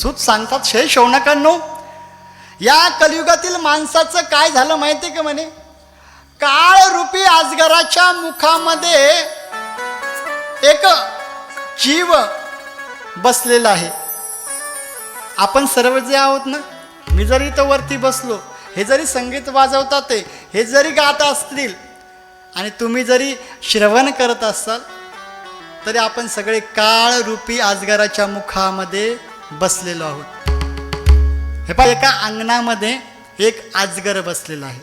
सूत सांगतात शे शौनकांनो या कलियुगातील माणसाचं काय झालं माहिती का म्हणे? काळ रूपी आजगराच्या मुखामध्ये एक जीव बसलेला आहे. आपण सर्व जे आहोत ना? मी जरी इथं वरती बसलो हे जरी संगीत वाजवतात ते हे जरी गात असतील आणि तुम्ही जरी श्रवण करत असाल तरी आपण सगळे काळ रूपी आजगराच्या मुखामध्ये बसलेलो आहोत. हे पहा एका अंगणामध्ये एक आजगर बसलेला आहे.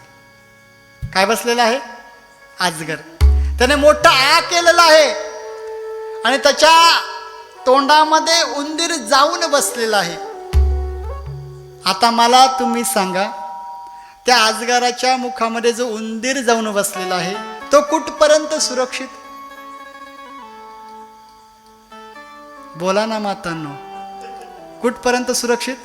काय बसलेलं आहे? आजगर. त्याने मोठा आ केलेला आहे. आणि त्याच्या तोंडामध्ये उंदीर जाऊन बसलेला आहे. आता मला तुम्ही सांगा त्या आजगाराच्या मुखामध्ये जो उंदीर जाऊन बसलेला आहे तो कुठपर्यंत सुरक्षित? बोला ना मातांनो. कुठपर्यंत सुरक्षित?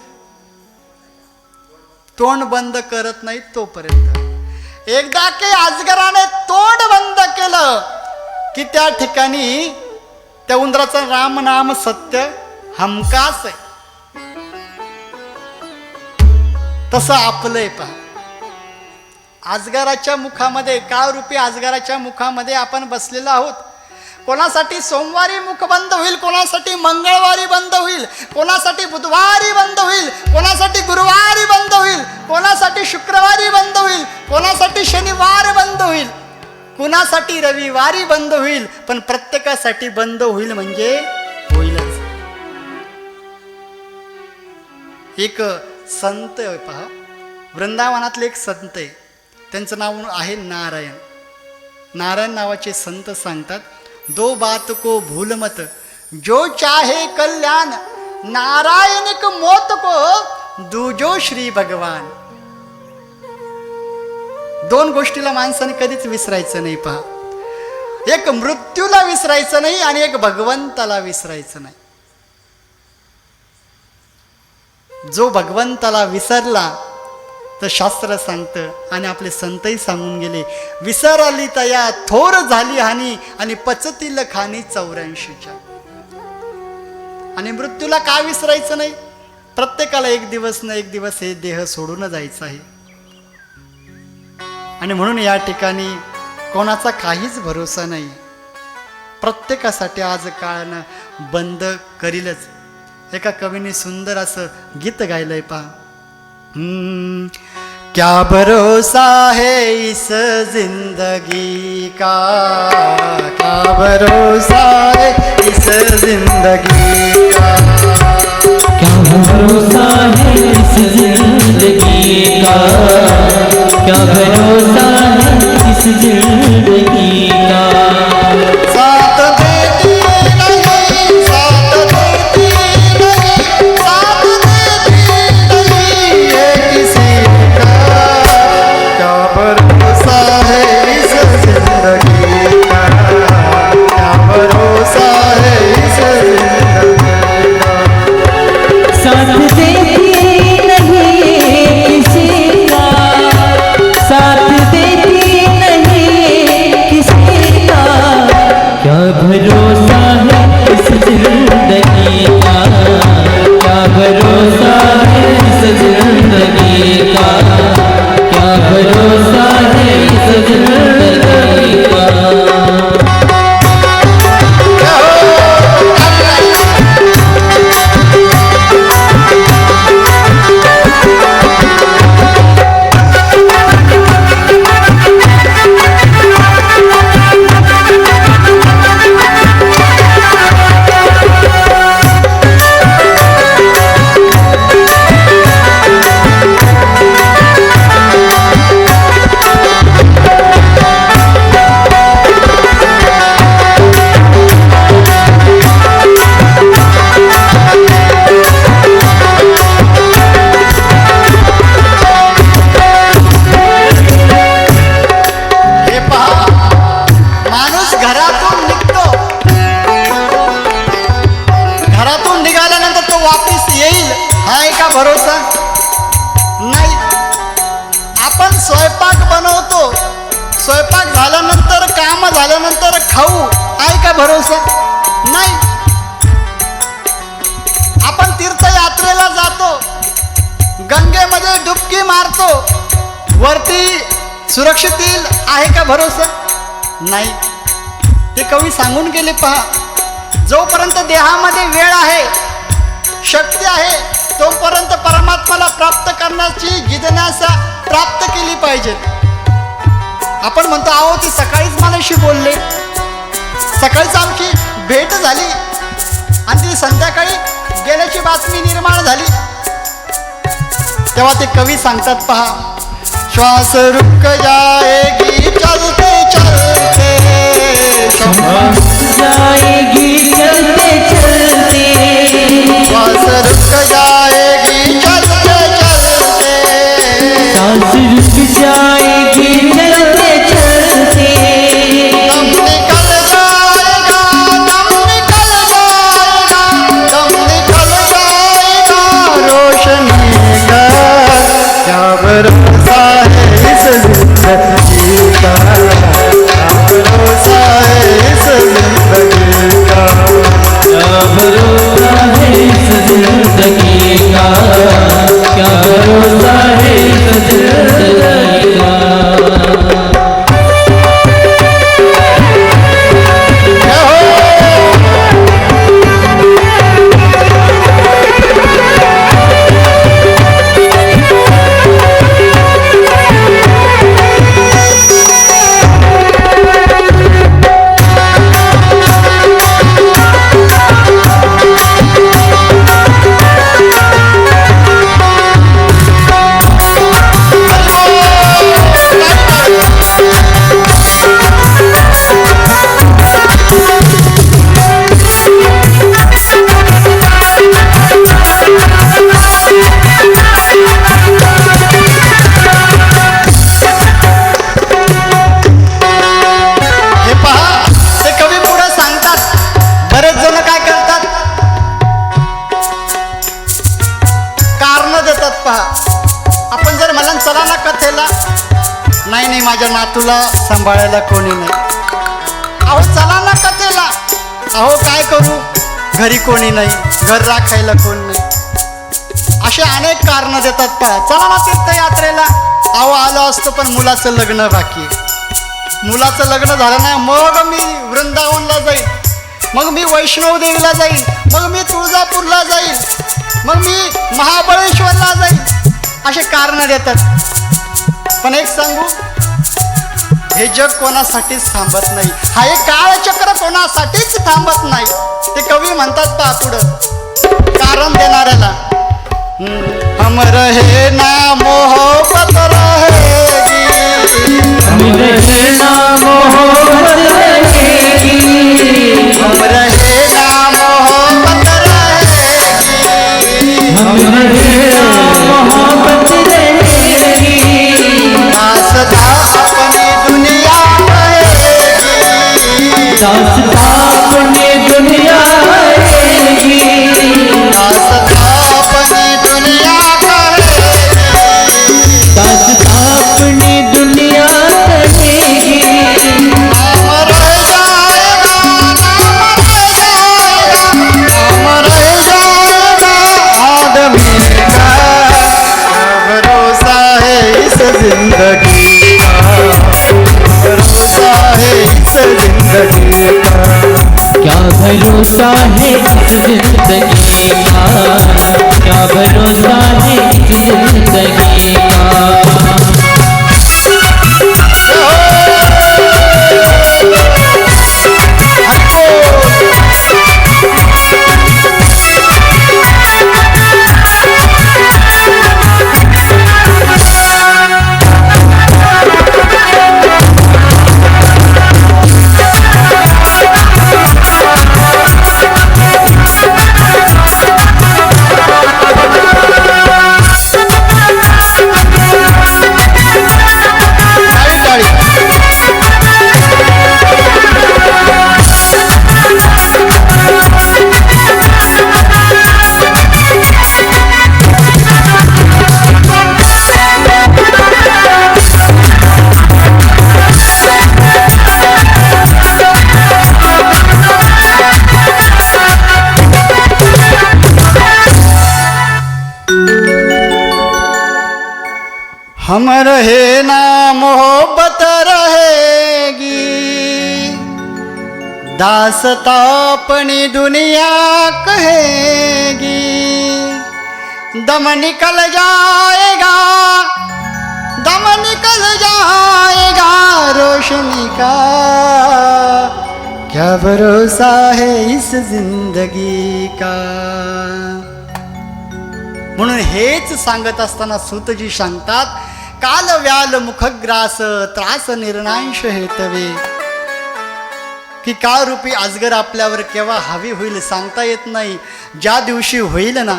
तोंड बंद करत नाही तोपर्यंत. एकदा की अजगराने तोंड बंद केलं की त्या ठिकाणी त्या उंदराचं राम नाम सत्य हमकास आहे. तसं आपलंय पहा. आजगाराच्या मुखामध्ये काळ रूपी आजगाराच्या मुखामध्ये आपण बसलेलो आहोत. कोणासाठी सोमवारी मुख बंद होईल कोणासाठी मंगळवारी बंद होईल कोणासाठी बुधवारी बंद होईल कोणासाठी गुरुवारी बंद होईल कोणासाठी शुक्रवारी बंद होईल कोणासाठी शनिवार बंद होईल? कुणासाठी रविवारी बंद होईल? पण प्रत्येकासाठी बंद होईल म्हणजे होईलच. एक संत आहे पहा वृंदावनातले एक संत आहे. त्यांचं नाव आहे नारायण. नारायण नावाचे संत सांगतात. दो बात को भूल मत। जो चाहे कल्याण नारायणिक मोत को दुजो श्री भगवान। दोन गोष्टीला माणसाने कधीच विसरायचं नाही पहा. एक मृत्यूला विसरायचं नाही आणि एक भगवंताला विसरायचं नाही. जो भगवंताला विसरला तर शास्त्र सांगतं आणि आपले संतही सांगून गेले विसरली तया थोर झाली हानी आणि पचतील खाणी चौऱ्याऐंशीच्या. आणि मृत्यूला का विसरायचं नाही? प्रत्येकाला एक दिवस ना एक दिवस हे देह सोडून जायचं आहे. आणि म्हणून या ठिकाणी कोणाचा काहीच भरोसा नाही. प्रत्येकासाठी आज काळानं बंद करीलच. एका कवीने सुंदर असं गीत गायलंय पहा. क्या भरोसा है इस जिंदगी का? क्या भरोसा है इस जिंदगी का? क्या भरोसा है इस जिंदगी का? क्या भरोसा है इस जिंदगी का। क्या भरोसा है आपण स्वयंपाक बनवतो. स्वयंपाक झाल्यानंतर काम झाल्यानंतर खाऊ. आहे का भरोसा? नाही. आपण तीर्थयात्रेला जातो. गंगेमध्ये डुबकी मारतो. वरती सुरक्षित येईल. आहे का भरोसा? नाही. ते कवी सांगून गेले पहा. जोपर्यंत देहामध्ये वेळ आहे शक्ती आहे तोपर्यंत परमात्माला प्राप्त करण्याची जिज्ञासा प्राप्त केली पाहिजे. आपण म्हणतो आहो ते सकाळीच मनाशी बोलले. सकाळीच आमची भेट झाली. आणि ती संध्याकाळी गेल्याची बातमी निर्माण झाली. तेव्हा ते कवी सांगतात पहा श्वास रुक जाएगी चलते चलते श्वास जाएगी चलते चलते। रुक जाएगी सांस रुक जाएगी माझ्या नातूला सांभाळायला कोणी नाही. अहो चला ना कथेला. अहो काय करू? घरी कोणी नाही घर राखायला कोण नाही. असे अनेक कारण देतात पहा. चला ना तीर्थयात्रेला. अहो आलो असतो पण मुलाचं लग्न बाकी मुलाचं लग्न झालं नाही मग मी वृंदावनला जाईल मग मी वैष्णवदेवीला जाईल मग मी तुळजापूरला जाईल मग मी महाबळेश्वरला जाईल असे कारण देतात. पण एक सांगू? हे जग कोणासाठीच थांबत नाही. हा एक काळचक्र कोणासाठीच थांबत नाही. ते कवी म्हणतात पहा पुढं. कारण देणाऱ्याला. अमर हे ना मोहब्बत हो मोहब्बत रहेगी भरोसा है हम रहे ना मोहब्बत रहेगी। दासता अपनी दुनिया कहेगी। दम निकल जाएगा दम निकल जाएगा रोशनी का। क्या भरोसा है इस जिंदगी का? म्हणून हेच सांगत असताना सूतजी सांगतात काल व्याल मुखग्रास त्रास निर्णांश हेतवे. की काळ रूपी आजगर आपल्यावर केव्हा हवी होईल सांगता येत नाही. ज्या दिवशी होईल ना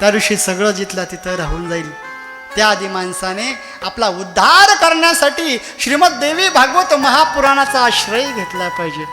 त्या दिवशी सगळं जिथलं तिथं राहून जाईल. त्याआधी माणसाने आपला उद्धार करण्यासाठी श्रीमद देवी भागवत महापुराणाचा आश्रय घेतला पाहिजे.